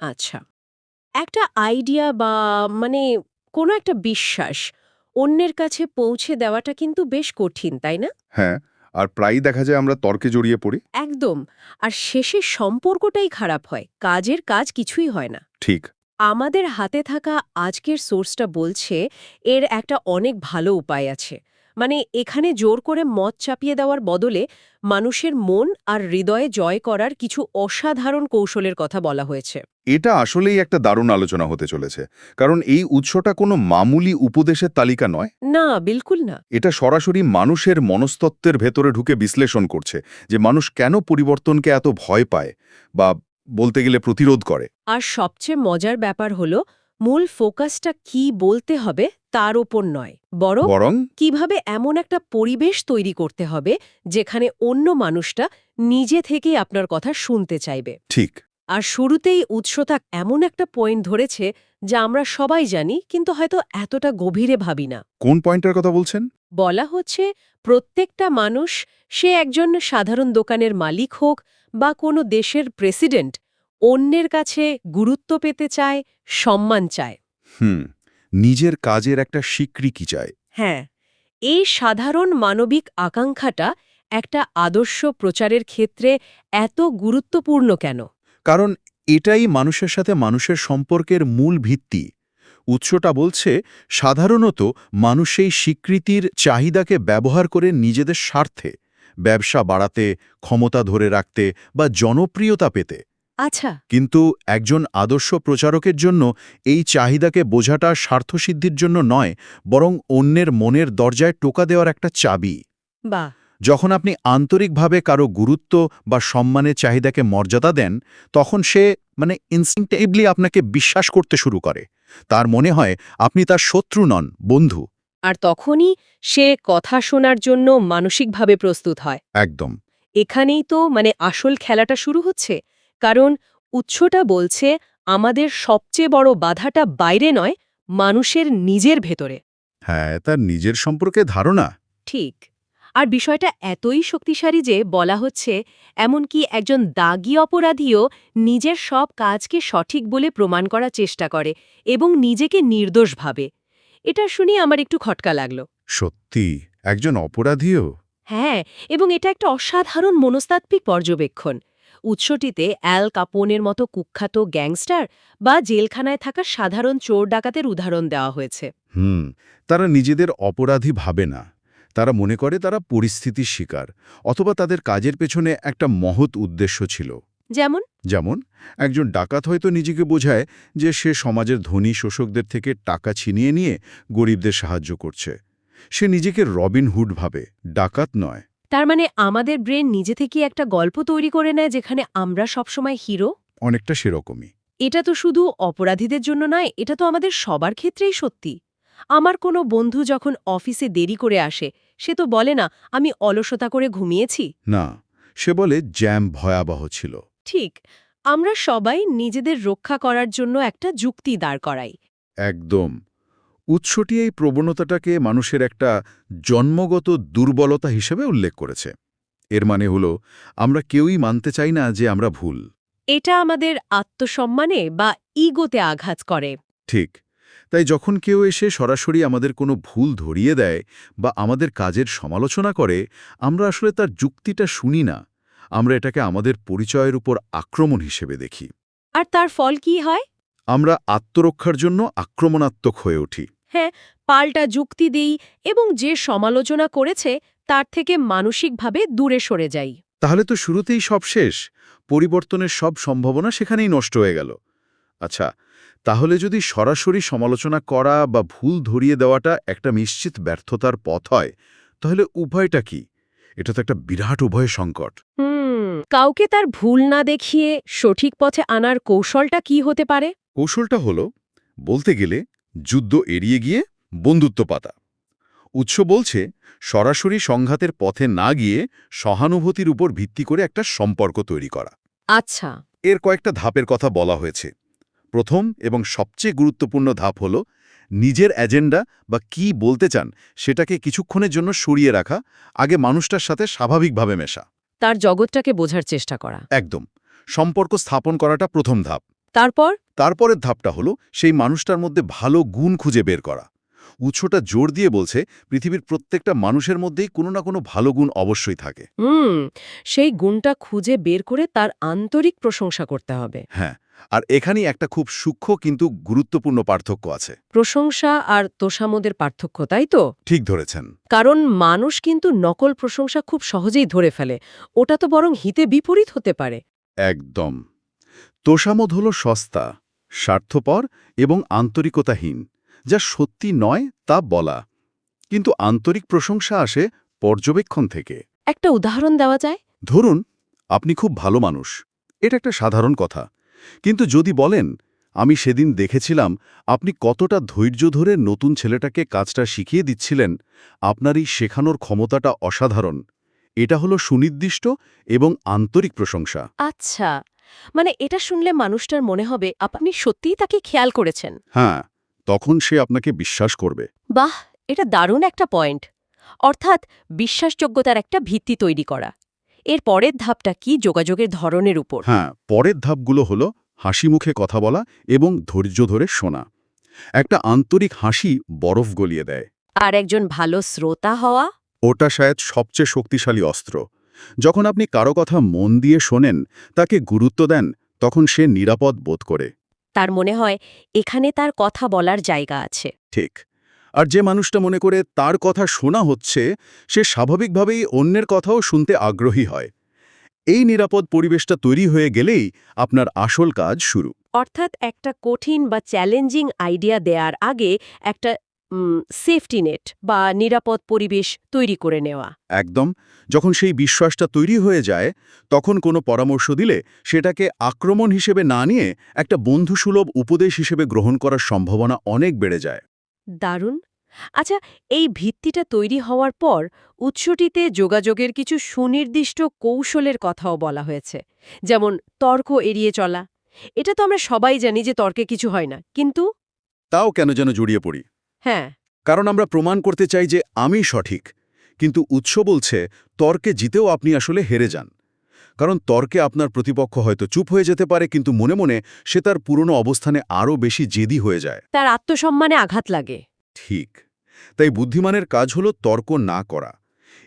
আচ্ছা। একটা আইডিয়া বা মানে কোনো একটা বিশ্বাস অন্যের কাছে পৌঁছে দেওয়াটা কিন্তু বেশ কঠিন তাই না? হ্যাঁ আর প্রায়ই দেখা যায় আমরা তর্কে জড়িয়ে পড়ি। একদম আর শেষে সম্পর্কটাই খারাপ হয় কাজের কাজ কিছুই হয় না। ঠিক। আমাদের হাতে থাকা আজকের সোর্সটা বলছে এর একটা অনেক ভালো উপায় আছে। মানে এখানে জোর করে মত চাপিয়ে দেওয়ার বদলে মানুষের মন আর হৃদয়ে জয় করার কিছু অসাধারণ কৌশলের কথা বলা হয়েছে। এটা আসলেই একটা দারুণ আলোচনা হতে চলেছে কারণ এই উৎসটা কোনো মামুলি উপদেশের তালিকা নয়। না বিলকুল না। এটা সরাসরি মানুষের মনস্তত্ত্বের ভেতরে ঢুকে বিশ্লেষণ করছে যে মানুষ কেন পরিবর্তনকে এত ভয় পায় বা বলতে গেলে প্রতিরোধ করে। আর সবচেয়ে মজার ব্যাপার হলো মূল ফোকাসটা কি বলতে হবে তার ওপর নয় বরং বরং কীভাবে এমন একটা পরিবেশ তৈরি করতে হবে যেখানে অন্য মানুষটা নিজে থেকেই আপনার কথা শুনতে চাইবে। ঠিক। আর শুরুতেই উৎসতা এমন একটা পয়েন্ট ধরেছে যা আমরা সবাই জানি কিন্তু হয়তো এতটা গভীরে ভাবি না। কোন পয়েন্টের কথা বলছেন? বলা হচ্ছে প্রত্যেকটা মানুষ সে একজন সাধারণ দোকানের মালিক হোক বা কোনো দেশের প্রেসিডেন্ট অন্যের কাছে গুরুত্ব পেতে চায় সম্মান চায়। হুম। নিজের কাজের একটা স্বীকৃতি চায়। হ্যাঁ এই সাধারণ মানবিক আকাঙ্ক্ষাটা একটা আদর্শ প্রচারের ক্ষেত্রে এত গুরুত্বপূর্ণ কেন? কারণ এটাই মানুষের সাথে মানুষের সম্পর্কের মূল ভিত্তি। উৎসটা বলছে সাধারণত মানুষ সেই স্বীকৃতির চাহিদাকে ব্যবহার করে নিজেদের স্বার্থে ব্যবসা বাড়াতে ক্ষমতা ধরে রাখতে বা জনপ্রিয়তা পেতে। আচ্ছা। কিন্তু একজন আদর্শ প্রচারকের জন্য এই চাহিদাকে বোঝাটা স্বার্থসিদ্ধির জন্য নয় বরং অন্যের মনের দরজায় টোকা দেওয়ার একটা চাবি। বা যখন আপনি আন্তরিকভাবে কারও গুরুত্ব বা সম্মানের চাহিদাকে মর্যাদা দেন তখন সে মানে ইনস্টিংটিভলি আপনাকে বিশ্বাস করতে শুরু করে। তার মনে হয় আপনি তার শত্রু নন বন্ধু। আর তখনই সে কথা শোনার জন্য মানসিকভাবে প্রস্তুত হয়। একদম। এখানেই তো মানে আসল খেলাটা শুরু হচ্ছে। কারণ উৎসটা বলছে আমাদের সবচেয়ে বড় বাধাটা বাইরে নয় মানুষের নিজের ভেতরে। হ্যাঁ তার নিজের সম্পর্কে ধারণা। ঠিক। আর বিষয়টা এতই শক্তিশালী যে বলা হচ্ছে এমনকি একজন দাগি অপরাধীও নিজের সব কাজকে সঠিক বলে প্রমাণ করার চেষ্টা করে এবং নিজেকে নির্দোষ ভাবে। এটা শুনে আমার একটু খটকা লাগল। সত্যি? একজন অপরাধীও? হ্যাঁ এবং এটা একটা অসাধারণ মনস্তাত্ত্বিক পর্যবেক্ষণ। উৎসটিতে অ্যাল কাপোনের মতো কুখ্যাত গ্যাংস্টার বা জেলখানায় থাকা সাধারণ চোর ডাকাতের উদাহরণ দেওয়া হয়েছে। হুম তারা নিজেদের অপরাধী ভাবে না। তারা মনে করে তারা পরিস্থিতির শিকার অথবা তাদের কাজের পেছনে একটা মহৎ উদ্দেশ্য ছিল। যেমন? যেমন একজন ডাকাত হয়তো নিজেকে বোঝায় যে সে সমাজের ধনী শোষকদের থেকে টাকা ছিনিয়ে নিয়ে গরিবদের সাহায্য করছে। সে নিজেকে রবিন হুড ভাবে ডাকাত নয়। তার মানে আমাদের ব্রেন নিজে থেকে একটা গল্প তৈরি করে নেয় যেখানে আমরা সবসময় হিরো? অনেকটা সেরকমই। এটা তো শুধু অপরাধীদের জন্য নয় এটা তো আমাদের সবার ক্ষেত্রেই সত্যি। আমার কোনো বন্ধু যখন অফিসে দেরি করে আসে সে তো বলে না আমি অলসতা করে ঘুমিয়েছি? না সে বলে জ্যাম ভয়াবহ ছিল। ঠিক আমরা সবাই নিজেদের রক্ষা করার জন্য একটা যুক্তি দাঁড় করাই। একদম। উৎসটি এই প্রবণতাটাকে মানুষের একটা জন্মগত দুর্বলতা হিসেবে উল্লেখ করেছে। এর মানে হল আমরা কেউই মানতে চাই না যে আমরা ভুল। এটা আমাদের আত্মসম্মানে বা ইগোতে আঘাত করে। ঠিক। তাই যখন কেউ এসে সরাসরি আমাদের কোনো ভুল ধরিয়ে দেয় বা আমাদের কাজের সমালোচনা করে আমরা আসলে তার যুক্তিটা শুনি না। আমরা এটাকে আমাদের পরিচয়ের উপর আক্রমণ হিসেবে দেখি। আর তার ফল কি হয়? আমরা আত্মরক্ষার জন্য আক্রমণাত্মক হয়ে উঠি। হ্যাঁ পাল্টা যুক্তি দিই এবং যে সমালোচনা করেছে তার থেকে মানসিকভাবে দূরে সরে যাই। তাহলে তো শুরুতেই সব শেষ। পরিবর্তনের সব সম্ভাবনা সেখানেই নষ্ট হয়ে গেল। আচ্ছা তাহলে যদি সরাসরি সমালোচনা করা বা ভুল ধরিয়ে দেওয়াটা একটা নিশ্চিত ব্যর্থতার পথ হয় তাহলে উভয়টা কি? এটা তো একটা বিরাট উভয় সংকট। হুম কাউকে তার ভুল না দেখিয়ে সঠিক পথে আনার কৌশলটা কি হতে পারে? কৌশলটা হলো বলতে গেলে যুদ্ধ এড়িয়ে গিয়ে বন্ধুত্ব পাতা। উৎস বলছে সরাসরি সংঘাতের পথে না গিয়ে সহানুভূতির উপর ভিত্তি করে একটা সম্পর্ক তৈরি করা। আচ্ছা। এর কয়েকটা ধাপের কথা বলা হয়েছে। প্রথম এবং সবচেয়ে গুরুত্বপূর্ণ ধাপ হল নিজের এজেন্ডা বা কি বলতে চান সেটাকে কিছুক্ষণের জন্য সরিয়ে রাখা আগে মানুষটার সাথে স্বাভাবিকভাবে মেশা। তার জগৎটাকে বোঝার চেষ্টা করা। একদম। সম্পর্ক স্থাপন করাটা প্রথম ধাপ। তারপর? তারপরের ধাপটা হলো সেই মানুষটার মধ্যে ভালো গুণ খুঁজে বের করা। উৎসটা জোর দিয়ে বলছে পৃথিবীর প্রত্যেকটা মানুষের মধ্যেই কোনো না কোনো ভালো গুণ অবশ্যই থাকে। হুম সেই গুণটা খুঁজে বের করে তার আন্তরিক প্রশংসা করতে হবে। হ্যাঁ আর এখানেই একটা খুব সূক্ষ্ম কিন্তু গুরুত্বপূর্ণ পার্থক্য আছে। প্রশংসা আর তোষামোদের পার্থক্য তাই তো? ঠিক ধরেছেন। কারণ মানুষ কিন্তু নকল প্রশংসা খুব সহজেই ধরে ফেলে। ওটা তো বরং হিতে বিপরীত হতে পারে। একদম। তোষামোদ হল সস্তা স্বার্থপর এবং আন্তরিকতাহীন যা সত্যি নয় তা বলা। কিন্তু আন্তরিক প্রশংসা আসে পর্যবেক্ষণ থেকে। একটা উদাহরণ দেওয়া যায়? ধরুন আপনি খুব ভালো মানুষ এটা একটা সাধারণ কথা। কিন্তু যদি বলেন আমি সেদিন দেখেছিলাম আপনি কতটা ধৈর্য ধরে নতুন ছেলেটাকে কাজটা শিখিয়ে দিচ্ছিলেন আপনার এই শেখানোর ক্ষমতাটা অসাধারণ। এটা হলো সুনির্দিষ্ট এবং আন্তরিক প্রশংসা। আচ্ছা। মানে এটা শুনলে মানুষটার মনে হবে আপনি সত্যিই তাকে খেয়াল করেছেন। হ্যাঁ তখন সে আপনাকে বিশ্বাস করবে। বাহ এটা দারুণ একটা পয়েন্ট। অর্থাৎ বিশ্বাসযোগ্যতার একটা ভিত্তি তৈরি করা। এর পরের ধাপটা কি? যোগাযোগের ধরনের উপর। হ্যাঁ পরের ধাপগুলো হলো হাসি মুখে কথা বলা এবং ধৈর্য ধরে শোনা। একটা আন্তরিক হাসি বরফ গলিয়ে দেয়। আর একজন ভালো শ্রোতা হওয়া? ওটা শায়দ সবচেয়ে শক্তিশালী অস্ত্র। যখন আপনি কারও কথা মন দিয়ে শোনেন তাকে গুরুত্ব দেন তখন সে নিরাপদ বোধ করে। তার মনে হয় এখানে তার কথা বলার জায়গা আছে। ঠিক। আর যে মানুষটা মনে করে তার কথা শোনা হচ্ছে সে স্বাভাবিকভাবেই অন্যের কথাও শুনতে আগ্রহী হয়। এই নিরাপদ পরিবেশটা তৈরি হয়ে গেলেই আপনার আসল কাজ শুরু। অর্থাৎ একটা কঠিন বা চ্যালেঞ্জিং আইডিয়া দেওয়ার আগে একটা সেফটি নেট বা নিরাপদ পরিবেশ তৈরি করে নেওয়া। একদম। যখন সেই বিশ্বাসটা তৈরি হয়ে যায় তখন কোনো পরামর্শ দিলে সেটাকে আক্রমণ হিসেবে না নিয়ে একটা বন্ধুসুলভ উপদেশ হিসেবে গ্রহণ করার সম্ভাবনা অনেক বেড়ে যায়। দারুণ। আচ্ছা এই ভিত্তিটা তৈরি হওয়ার পর উৎসটিতে যোগাযোগের কিছু সুনির্দিষ্ট কৌশলের কথাও বলা হয়েছে যেমন তর্ক এড়িয়ে চলা। এটা তো আমরা সবাই জানি যে তর্কে কিছু হয় না কিন্তু? তাও কেন যেন জড়িয়ে পড়ি। হ্যাঁ। কারণ আমরা প্রমাণ করতে চাই যে আমি সঠিক। কিন্তু উৎস বলছে তর্কে জিতেও আপনি আসলে হেরে যান। কারণ তর্কে আপনার প্রতিপক্ষ হয়তো চুপ হয়ে যেতে পারে কিন্তু মনে মনে সে তার পুরনো অবস্থানে আরও বেশি জেদি হয়ে যায়। তার আত্মসম্মানে আঘাত লাগে। ঠিক। তাই বুদ্ধিমানের কাজ হলো তর্ক না করা।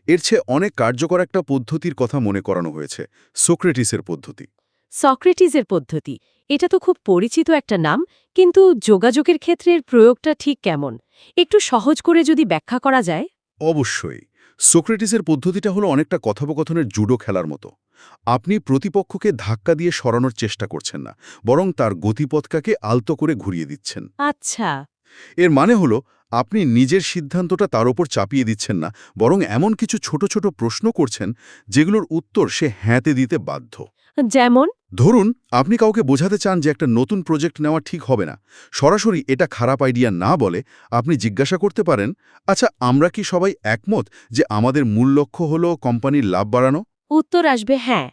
এর চেয়ে অনেক কার্যকর একটা পদ্ধতির কথা মনে করানো হয়েছে সোক্রেটিসের পদ্ধতি। সক্রেটিসের পদ্ধতি। এটা তো খুব পরিচিত একটা নাম কিন্তু যোগাযোগের ক্ষেত্রে এর প্রয়োগটা ঠিক কেমন? একটু সহজ করে যদি ব্যাখ্যা করা যায়। অবশ্যই। সোক্রেটিসের পদ্ধতিটা হলো অনেকটা কথোপকথনের জুডো খেলার মতো। আপনি প্রতিপক্ষকে ধাক্কা দিয়ে সরানোর চেষ্টা করছেন না বরং তার গতিপথকাকে আলতো করে ঘুরিয়ে দিচ্ছেন। আচ্ছা। এর মানে হলো আপনি নিজের সিদ্ধান্তটা তার ওপর চাপিয়ে দিচ্ছেন না বরং এমন কিছু ছোট ছোট প্রশ্ন করছেন যেগুলোর উত্তর সে হ্যাঁতে দিতে বাধ্য। যেমন? ধরুন আপনি কাউকে বোঝাতে চান যে একটা নতুন প্রজেক্ট নেওয়া ঠিক হবে না। সরাসরি এটা খারাপ আইডিয়া না বলে আপনি জিজ্ঞাসা করতে পারেন আচ্ছা আমরা কি সবাই একমত যে আমাদের মূল লক্ষ্য হল কোম্পানির লাভ বাড়ানো? উত্তর আসবে হ্যাঁ।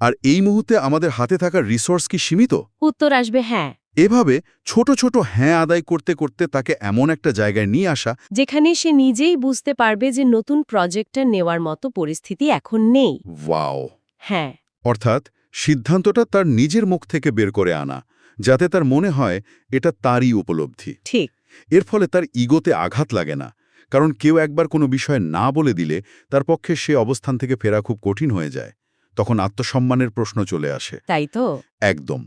আর এই মুহূর্তে আমাদের হাতে থাকা রিসোর্স কি সীমিত? উত্তর আসবে হ্যাঁ। এভাবে ছোট ছোট হ্যাঁ আদায় করতে করতে তাকে এমন একটা জায়গায় নিয়ে আসা যেখানে সে নিজেই বুঝতে পারবে যে নতুন প্রজেক্টটা নেওয়ার মতো পরিস্থিতি এখন নেই। ওয়াও। হ্যাঁ। অর্থাৎ সিদ্ধান্তটা তার নিজের মুখ থেকে বের করে আনা যাতে তার মনে হয় এটা তারই উপলব্ধি। ঠিক। এর ফলে তার ইগোতে আঘাত লাগে না কারণ কেউ একবার কোনো বিষয় না বলে দিলে তার পক্ষে সে অবস্থান থেকে ফেরা খুব কঠিন হয়ে যায় তখন আত্মসম্মানের প্রশ্ন চলে আসে। তাই তো? একদম।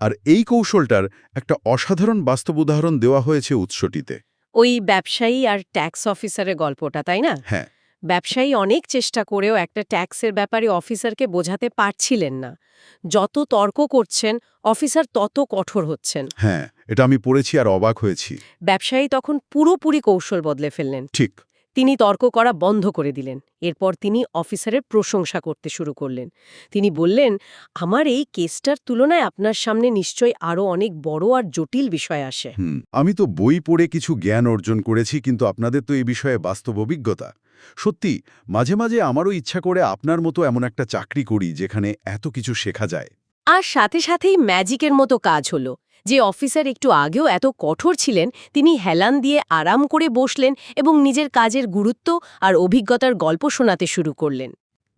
আর এই কৌশলটার একটা অসাধারণ বাস্তব উদাহরণ দেওয়া হয়েছে উৎসটিতে। ওই ব্যবসায়ী আর ট্যাক্স অফিসারের গল্পটা তাই না? হ্যাঁ। ব্যবসায়ী অনেক চেষ্টা করেও একটা ট্যাক্সের ব্যাপারে অফিসারকে বোঝাতে পারছিলেন না। যত তর্ক করছেন অফিসার তত কঠোর হচ্ছেন। হ্যাঁ এটা আমি পড়েছি আর অবাক হয়েছি। ব্যবসায়ী তখন পুরোপুরি কৌশল বদলে ফেললেন। ঠিক। তিনি তর্ক করা বন্ধ করে দিলেন। এরপর তিনি অফিসারের প্রশংসা করতে শুরু করলেন। তিনি বললেন আমার এই কেসটার তুলনায় আপনার সামনে নিশ্চয়ই আরও অনেক বড় আর জটিল বিষয় আসে। আমি তো বই পড়ে কিছু জ্ঞান অর্জন করেছি কিন্তু আপনাদের তো এই বিষয়ে বাস্তব অভিজ্ঞতা। সত্যি মাঝে মাঝে আমারও ইচ্ছা করে আপনার মতো এমন একটা চাকরি করি যেখানে এত কিছু শেখা যায়। আর সাথে সাথেই ম্যাজিকের মতো কাজ হলো। যে অফিসার একটু আগেও এত কঠোর ছিলেন তিনি হেলান দিয়ে আরাম করে বসলেন এবং নিজের কাজের গুরুত্ব আর অভিজ্ঞতার গল্প শোনাতে শুরু করলেন।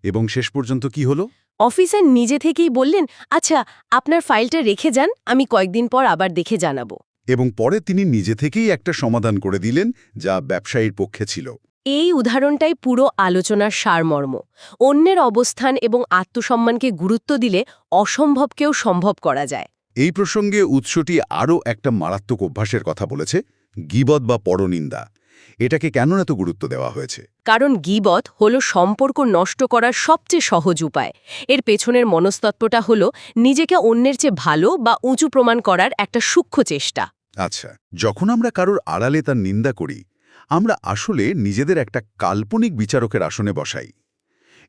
এবং শেষ পর্যন্ত কি হলো? অফিসার নিজে থেকেই বললেন আচ্ছা আপনার ফাইলটা রেখে যান আমি কয়েকদিন পর আবার দেখে জানাব। এবং পরে তিনি নিজে থেকেই একটা সমাধান করে দিলেন যা ব্যবসায়ীর পক্ষে ছিল। এই উদাহরণটাই পুরো আলোচনার সারমর্ম। অন্যের অবস্থান এবং আত্মসম্মানকে গুরুত্ব দিলে অসম্ভবকেও সম্ভব করা যায়। এই প্রসঙ্গে উৎসটি আরও একটা মারাত্মক অভ্যাসের কথা বলেছে গিবদ বা পরনিন্দা। এটাকে কেন এত গুরুত্ব দেওয়া হয়েছে? কারণ গিবত হল সম্পর্ক নষ্ট করার সবচেয়ে সহজ উপায়। এর পেছনের মনস্তত্ত্বটা হল নিজেকে অন্যের চেয়ে ভালো বা উঁচু প্রমাণ করার একটা সূক্ষ্ম চেষ্টা। আচ্ছা যখন আমরা কারোর আড়ালে তার নিন্দা করি আমরা আসলে নিজেদের একটা কাল্পনিক বিচারকের আসনে বসাই।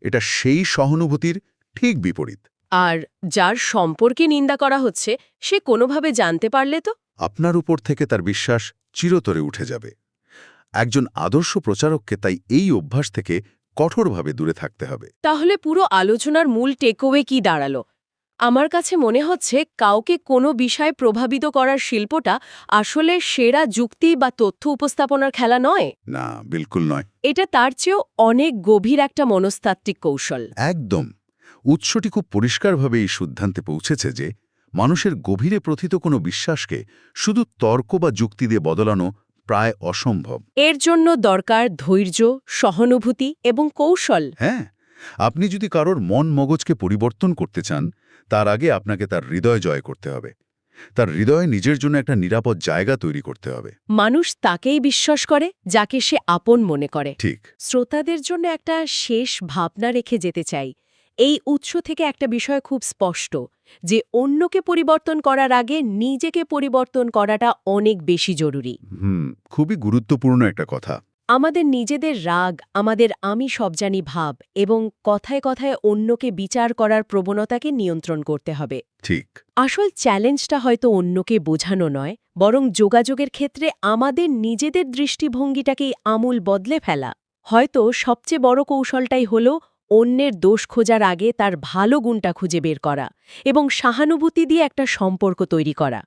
এটা সেই সহানুভূতির ঠিক বিপরীত। আর যার সম্পর্কে নিন্দা করা হচ্ছে সে কোনোভাবে জানতে পারলে তো? আপনার উপর থেকে তার বিশ্বাস চিরতরে উঠে যাবে। একজন আদর্শ প্রচারককে তাই এই অভ্যাস থেকে কঠোরভাবে দূরে থাকতে হবে। তাহলে পুরো আলোচনার মূল টেকওয়ে কি দাঁড়াল? আমার কাছে মনে হচ্ছে কাউকে কোনো বিষয়ে প্রভাবিত করার শিল্পটা আসলে সেরা যুক্তি বা তথ্য উপস্থাপনার খেলা নয়? না বিলকুল নয়। এটা তার চেয়েও অনেক গভীর একটা মনস্তাত্ত্বিক কৌশল। একদম। উৎসটি খুব পরিষ্কারভাবে এই সিদ্ধান্তে পৌঁছেছে যে মানুষের গভীরে প্রথিত কোনো বিশ্বাসকে শুধু তর্ক বা যুক্তি দিয়ে বদলানো প্রায় অসম্ভব। এর জন্য দরকার ধৈর্য সহানুভূতি এবং কৌশল। হ্যাঁ আপনি যদি কারোর মন মগজকে পরিবর্তন করতে চান তার আগে আপনাকে তার হৃদয় জয় করতে হবে। তার হৃদয়ে নিজের জন্য একটা নিরাপদ জায়গা তৈরি করতে হবে। মানুষ তাকেই বিশ্বাস করে যাকে সে আপন মনে করে। ঠিক। শ্রোতাদের জন্য একটা শেষ ভাবনা রেখে যেতে চাই। এই উৎস থেকে একটা বিষয় খুব স্পষ্ট যে অন্যকে পরিবর্তন করার আগে নিজেকে পরিবর্তন করাটা অনেক বেশি জরুরি। হুম খুবই গুরুত্বপূর্ণ একটা কথা। আমাদের নিজেদের রাগ আমাদের আমি সব জানি ভাব এবং কথায় কথায় অন্যকে বিচার করার প্রবণতাকে নিয়ন্ত্রণ করতে হবে। ঠিক। আসল চ্যালেঞ্জটা হয়তো অন্যকে বোঝানো নয় বরং যোগাযোগের ক্ষেত্রে আমাদের নিজেদের দৃষ্টিভঙ্গিটাকেই আমূল বদলে ফেলা। হয়তো সবচেয়ে বড় কৌশলটাই হল অন্যের দোষ খোঁজার আগে তার ভালো গুণটা খুঁজে বের করা এবং সহানুভূতি দিয়ে একটা সম্পর্ক তৈরি করা।